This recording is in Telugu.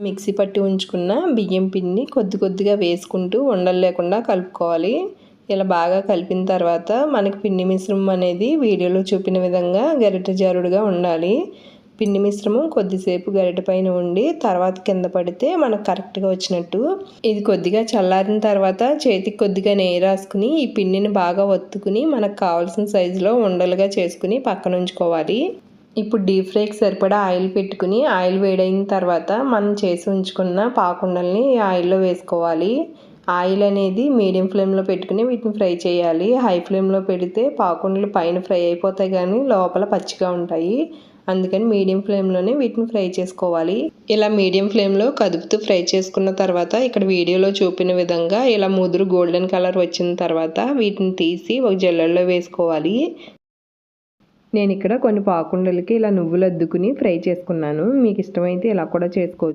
మిక్సీ పట్టి ఉంచుకున్న బియ్యం పిండిని కొద్ది కొద్దిగా వేసుకుంటూ ఉండలు లేకుండా కలుపుకోవాలి. ఇలా బాగా కలిపిన తర్వాత మనకి పిండి మిశ్రమం అనేది వీడియోలో చూపిన విధంగా గరిట జారుడుగా ఉండాలి. పిండి మిశ్రమం కొద్దిసేపు గరిట పైన ఉండి తర్వాత కింద పడితే మనకు కరెక్ట్గా వచ్చినట్టు. ఇది కొద్దిగా చల్లారిన తర్వాత చేతికి కొద్దిగా నెయ్యి రాసుకుని ఈ పిండిని బాగా ఒత్తుకుని మనకు కావాల్సిన సైజులో ఉండలుగా చేసుకుని పక్కన ఉంచుకోవాలి. ఇప్పుడు డీప్ ఫ్రైకి సరిపడా ఆయిల్ పెట్టుకుని ఆయిల్ వేడైన తర్వాత మనం చేసి ఉంచుకున్న పాకుండల్ని ఆయిల్లో వేసుకోవాలి. ఆయిల్ అనేది మీడియం ఫ్లేమ్లో పెట్టుకుని వీటిని ఫ్రై చేయాలి. హై ఫ్లేమ్లో పెడితే పాకుండలు పైన ఫ్రై అయిపోతాయి కానీ లోపల పచ్చిగా ఉంటాయి. అందుకని మీడియం ఫ్లేమ్లోనే వీటిని ఫ్రై చేసుకోవాలి. ఇలా మీడియం ఫ్లేమ్లో కదుపుతూ ఫ్రై చేసుకున్న తర్వాత ఇక్కడ వీడియోలో చూపిన విధంగా ఇలా ముదురు గోల్డెన్ కలర్ వచ్చిన తర్వాత వీటిని తీసి ఒక జల్లెల్లో వేసుకోవాలి. నేను ఇక్కడ కొన్ని పాకుండలకి ఇలా నువ్వులు అద్దుకుని ఫ్రై చేసుకున్నాను. మీకు ఇష్టమైతే ఇలా కూడా చేసుకోవచ్చు.